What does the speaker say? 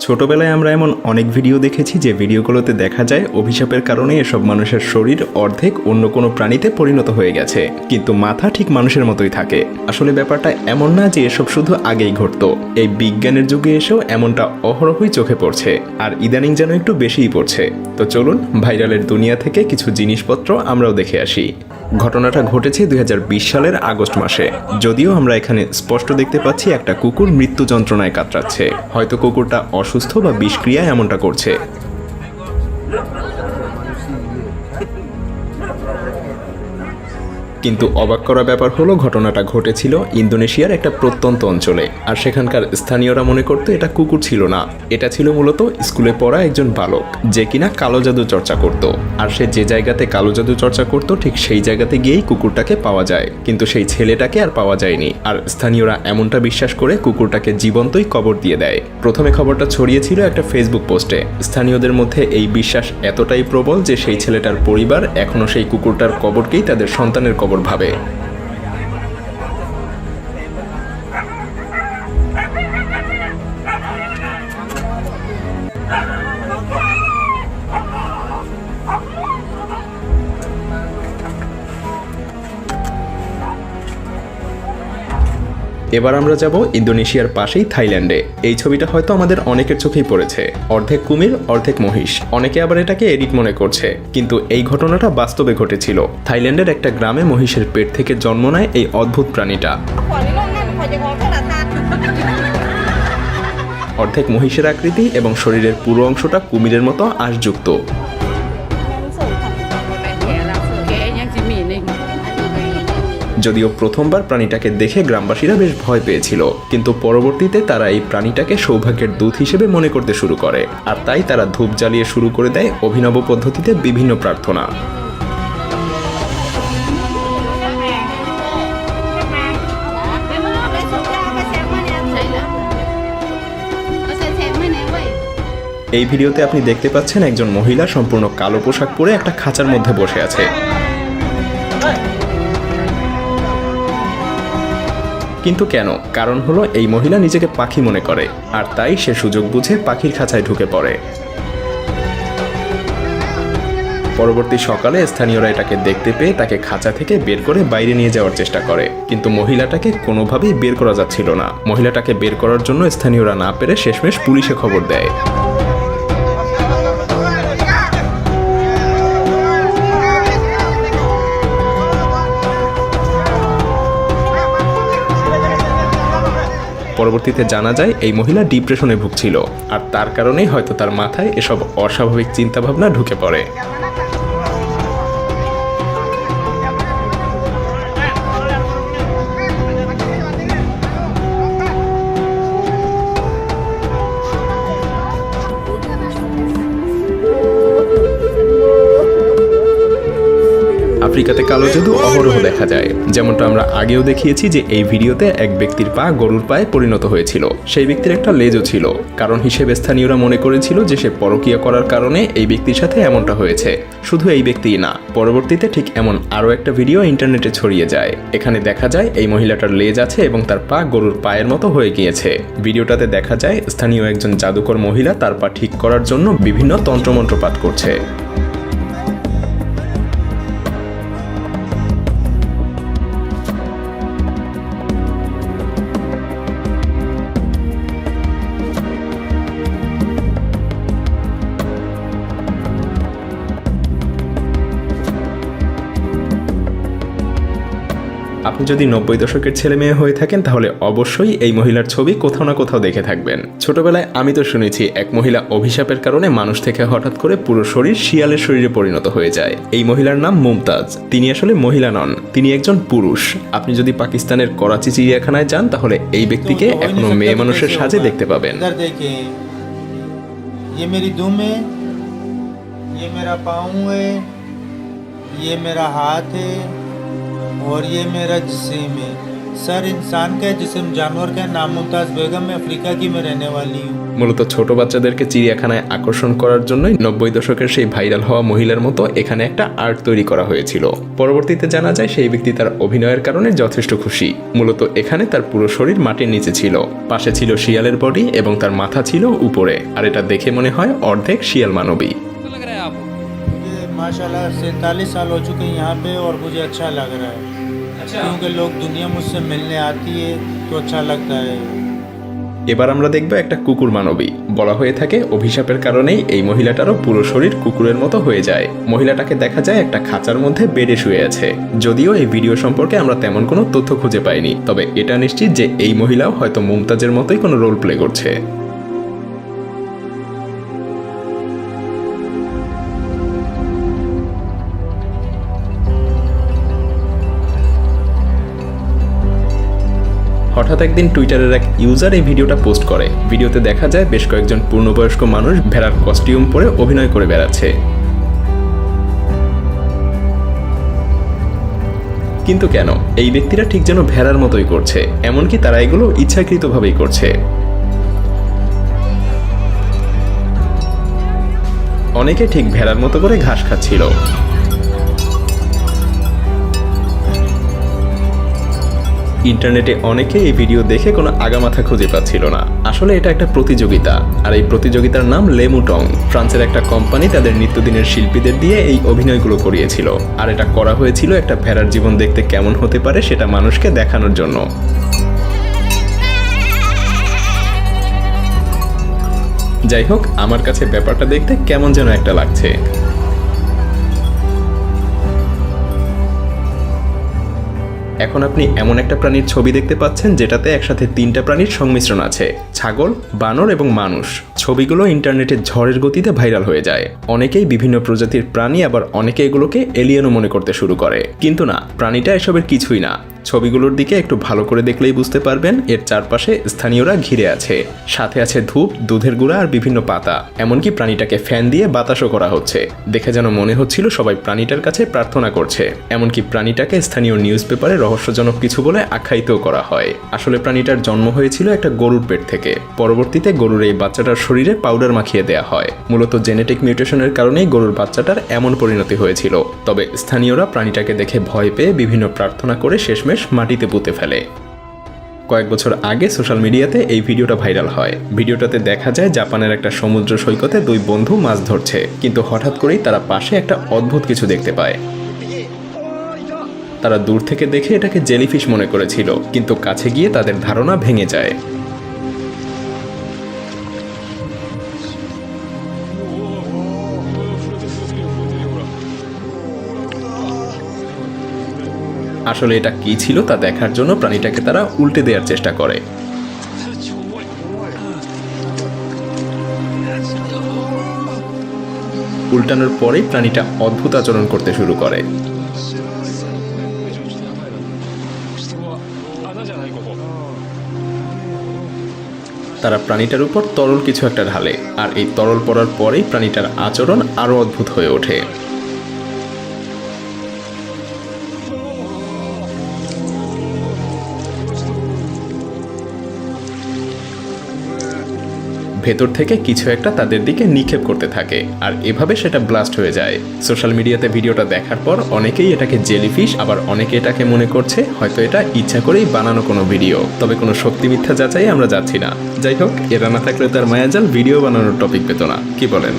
ছোটবেলায় আমরা এমন অনেক ভিডিও দেখেছি যে ভিডিওগুলোতে দেখা যায় অভিশাপের কারণে এসব মানুষের শরীর, অর্ধেক অন্য কোনো প্রাণীতে পরিণত হয়ে গেছে। কিন্তু মাথা ঠিক মানুষের মতোই থাকে। আসলে ব্যাপারটা এমন না যে এসব শুধু আগেই ঘটত। এই বিজ্ঞানের যুগে এসেও এমনটা অহরহই চোখে পড়ছে। আর ইদানিং যেন একটু বেশিই পড়ছে। তো চলুন ভাইরালের দুনিয়া থেকে কিছু জিনিসপত্র আমরাও দেখে আসি। ঘটনাটা ঘটেছে দুই হাজার বিশ সালের আগস্ট মাসে। যদিও আমরা এখানে স্পষ্ট দেখতে পাচ্ছি একটা কুকুর মৃত্যু যন্ত্রণায় কাতরাচ্ছে। হয়তো কুকুরটা অসুস্থ বা বিষক্রিয়া এমনটা করছে। কিন্তু অবাক করা ব্যাপার হলো ঘটনাটা ঘটেছিল ইন্দোনেশিয়ার একটা প্রত্যন্ত অঞ্চলে, আর সেখানকার স্থানীয়রা মনে করতো এটা কুকুর ছিল না। এটা ছিল মূলত স্কুলে পড়া একজন বালক, যে কিনা কালো জাদু চর্চা করত। আর সে যে জায়গাতে কালো জাদু চর্চা করত, ঠিক সেই জায়গাতে গিয়েই কুকুরটাকে পাওয়া যায়। কিন্তু সেই ছেলেটাকে আর পাওয়া যায়নি, আর স্থানীয়রা এমনটা বিশ্বাস করে কুকুরটাকে জীবন্তই কবর দিয়ে দেয়। প্রথমে খবরটা ছড়িয়েছিল একটা ফেসবুক পোস্টে। স্থানীয়দের মধ্যে এই বিশ্বাস এতটাই প্রবল যে সেই ছেলেটার পরিবার এখনও সেই কুকুরটার কবরকেই তাদের সন্তানের কবর ভাবে এবার আমরা যাব ইন্দোনেশিয়ার পাশেই থাইল্যান্ডে। এই ছবিটা হয়তো আমাদের অনেকের চোখেই পড়েছে। অর্ধেক কুমির, অর্ধেক মহিষ। অনেকে আবার এটাকে এডিট মনে করছে। কিন্তু এই ঘটনাটা বাস্তবে ঘটেছিল। থাইল্যান্ডের একটা গ্রামে মহিষের পেট থেকে জন্ম নেয় এই অদ্ভুত প্রাণীটা। অর্ধেক মহিষের আকৃতি এবং শরীরের পুরো অংশটা কুমিরের মতো আঁশযুক্ত। যদিও প্রথমবার প্রাণীটাকে দেখে গ্রামবাসীরা বেশ ভয় পেয়েছিল, কিন্তু পরবর্তীতে তারা এই প্রাণীটাকে সৌভাগ্যের দূত হিসেবে মনে করতে শুরু করে, আর তাই তারা ধূপ জ্বালিয়ে শুরু করে দেয় অভিনব পদ্ধতিতে বিভিন্ন প্রার্থনা। এই ভিডিওতে আপনি দেখতে পাচ্ছেন একজন মহিলা সম্পূর্ণ কালো পোশাক পরে একটা খাঁচার মধ্যে বসে আছে। কিন্তু কেন? কারণ হলো এই মহিলা নিজেকে পাখি মনে করে, আর তাই সে সুযোগ বুঝে পাখির খাঁচায় ঢুকে পড়ে। পরবর্তী সকালে স্থানীয়রা এটাকে দেখতে পেয়ে তাকে খাঁচা থেকে বের করে বাইরে নিয়ে যাওয়ার চেষ্টা করে, কিন্তু মহিলাটাকে কোনোভাবেই বের করা যাচ্ছিল না। মহিলাটাকে বের করার জন্য স্থানীয়রা না পেরে শেষমেশ পুলিশে খবর দেয়। পরবর্তীতে জানা যায়, এই মহিলা ডিপ্রেশনে ভুগছিল। আর তার কারণেই হয়তো তার মাথায় এসব অস্বাভাবিক চিন্তাভাবনা ঢুকে পড়ে। আফ্রিকাতে কালো জাদু অহরহ দেখা যায়। যেমনটা আমরা আগেও দেখিয়েছি যে এই ভিডিওতে এক ব্যক্তির পা গরুর পায়ে পরিণত হয়েছিল। সেই ব্যক্তির একটা লেজও ছিল। কারণ হিসেবে স্থানীয়রা মনে করেছিল যে সে পরকীয়া করার কারণে এই ব্যক্তির সাথে এমনটা হয়েছে। শুধু এই ব্যক্তিই না, পরবর্তীতে ঠিক এমন আরও একটা ভিডিও ইন্টারনেটে ছড়িয়ে যায়। এখানে দেখা যায় এই মহিলাটার লেজ আছে এবং তার পা গরুর পায়ের মতো হয়ে গিয়েছে। ভিডিওটাতে দেখা যায় স্থানীয় একজন জাদুকর মহিলা তার পা ঠিক করার জন্য বিভিন্ন তন্ত্রমন্ত্র পাঠ করছে। যদি নব্বই দশকের ছেলে মেয়ে হয়ে থাকেন তাহলে অবশ্যই এই মহিলার ছবি কোথাও না কোথাও দেখে থাকবেন ছোটবেলায় আমি তো শুনেছি এক মহিলা অভিশাপের কারণে মানুষ থেকে হঠাৎ করে পুরো শরীর শিয়ালের শরীরে পরিণত হয়ে যায় এই মহিলার নাম মুমতাজ তিনি আসলে মহিলা নন তিনি একজন পুরুষ আপনি যদি পাকিস্তানের করাচি চিড়িয়াখানায় যান তাহলে এই ব্যক্তিকে এখনো মেয়ে মানুষের সাজে দেখতে পাবেন इधर देखें ये मेरी दुम है ये मेरा पाँव है ये मेरा हाथ है और ये मेरा जिस्म है सर इंसान का है जिसम जानवर का है नाम मुमताज़ बेगम मैं अफ्रीका की मैं रहने वाली हूँ মূলত ছোট বাচ্চাদেরকে চিড়িয়াখানায় আকর্ষণ করার জন্যই নব্বই দশকের সেই ভাইরাল হওয়া মহিলার মতো এখানে একটা আর্ট তৈরি করা হয়েছিল পরবর্তীতে জানা যায় সেই ব্যক্তি তার অভিনয়ের কারণে যথেষ্ট খুশি মূলত এখানে তার পুরো শরীর মাটির নিচে ছিল পাশে ছিল শিয়ালের বডি এবং তার মাথা ছিল উপরে আর এটা দেখে মনে হয় অর্ধেক শিয়াল মানবী कैसा लग रहा है आपको मुझे माशाल्लाह सैंतालीस साल हो चुके हैं यहाँ पे और मुझे अच्छा लग रहा है अच्छा क्योंकि लोग दुनिया मुझसे मिलने आती है तो अच्छा लगता है এবার আমরা দেখব একটা কুকুর মানবী বলা হয়ে থাকে অভিশাপের কারণেই এই মহিলাটারও পুরো শরীর কুকুরের মতো হয়ে যায় মহিলাটাকে দেখা যায় একটা খাঁচার মধ্যে বেডে শুয়ে আছে যদিও এই ভিডিও সম্পর্কে আমরা তেমন কোনো তথ্য খুঁজে পাইনি তবে এটা নিশ্চিত যে এই মহিলাও হয়তো মুমতাজের মতোই কোনো রোল প্লে করছে হঠাৎ একদিন টুইটারের এক ইউজার এই ভিডিওটা পোস্ট করে। ভিডিওতে দেখা যায় বেশ কয়েকজন পূর্ণবয়স্ক মানুষ ভেড়ার কস্টিউম পরে অভিনয় করে বেড়াচ্ছে। কিন্তু কেন? এই ব্যক্তিরা ঠিক যেন ভেড়ার মতোই করছে, এমনকি তারা এগুলো ইচ্ছাকৃতভাবেই করছে। অনেকে ঠিক ভেড়ার মতো করে ঘাস খাচ্ছিল। ইন্টারনেটে অনেকে এই ভিডিও দেখে কোনো আগামাথা খুঁজে পাচ্ছিল না। আসলে এটা একটা প্রতিযোগিতা, আর এই প্রতিযোগিতার নাম লেমুটং। ফ্রান্সের একটা কোম্পানি তাদের নিত্যদিনের শিল্পীদের দিয়ে এই অভিনয়গুলো করিয়েছিল, আর এটা করা হয়েছিল একটা ভেড়ার জীবন দেখতে কেমন হতে পারে সেটা মানুষকে দেখানোর জন্য। যাই হোক, আমার কাছে ব্যাপারটা দেখতে কেমন যেন একটা লাগছে। এখন আপনি এমন একটা প্রাণীর ছবি দেখতে পাচ্ছেন যেটাতে একসাথে তিনটা প্রাণীর সংমিশ্রণ আছে, ছাগল, বানর এবং মানুষ। ছবিগুলো ইন্টারনেটে ঝড়ের গতিতে ভাইরাল হয়ে যায়। অনেকেই বিভিন্ন প্রজাতির প্রাণী, আবার অনেকে এগুলোকে এলিয়েনও মনে করতে শুরু করে। কিন্তু না, প্রাণীটা এসবের কিছুই না। ছবিগুলোর দিকে একটু ভালো করে দেখলেই বুঝতে পারবেন, এর চারপাশে স্থানীয়রা ঘিরে আছে। সাথে আছে ধূপ, দুধের গুঁড়া আর বিভিন্ন পাতা। এমনকি প্রাণীটাকে ফ্যান দিয়ে বাতাসও করা হচ্ছে। দেখে যেন মনে হচ্ছিল সবাই প্রাণীটার কাছে প্রার্থনা করছে। এমনকি প্রাণীটাকে স্থানীয় নিউজ পেপারে রহস্যজনক কিছু বলে আখ্যায়িতও করা হয়। আসলে প্রাণীটার জন্ম হয়েছিল একটা গরুর পেট থেকে। পরবর্তীতে গরুর এই বাচ্চাটার শরীরে পাউডার মাখিয়ে দেওয়া হয়। মূলত জেনেটিক মিউটেশনের কারণেই গরুর বাচ্চাটার এমন পরিণতি হয়েছিল। তবে স্থানীয়রা প্রাণীটাকে দেখে ভয় পেয়ে বিভিন্ন প্রার্থনা করে শেষমেশ মাটিতে পুঁতে ফেলে। কয়েক বছর আগে সোশ্যাল মিডিয়াতে এই ভিডিওটা ভাইরাল হয়। ভিডিওটাতে দেখা যায় জাপানের একটা সমুদ্র সৈকতে দুই বন্ধু মাছ ধরছে। কিন্তু হঠাৎ করেই তারা পাশে একটা অদ্ভুত কিছু দেখতে পায়। তারা দূর থেকে দেখে এটাকে জেলিফিশ মনে করেছিল, কিন্তু কাছে গিয়ে তাদের ধারণা ভেঙে যায়। আসলে এটা কি ছিল তা দেখার জন্য প্রাণীটাকে তারা উল্টে দেওয়ার চেষ্টা করে। উল্টানোর পরেই প্রাণীটা অদ্ভুত আচরণ করতে শুরু করে। তারা প্রাণীটার উপর তরল কিছু একটা ঢালে, আর এই তরল পড়ার পরেই প্রাণীটার আচরণ আরও অদ্ভুত হয়ে ওঠে। ভেতর থেকে কিছু একটা তাদের দিকে নিক্ষেপ করতে থাকে, আর এভাবে সেটা ব্লাস্ট হয়ে যায়। সোশ্যাল মিডিয়াতে ভিডিওটা দেখার পর অনেকেই এটাকে জেলিফিশ আবার অনেকে এটাকে মনে করছে হয়তো এটা ইচ্ছা করেই বানানো কোনো ভিডিও তবে কোনো সত্যি মিথ্যা যাচাই আমরা যাচ্ছি না। যাই হোক এরা না থাকলে তার মায়াজাল ভিডিও বানানোর টপিক পেত না। কি বলেন?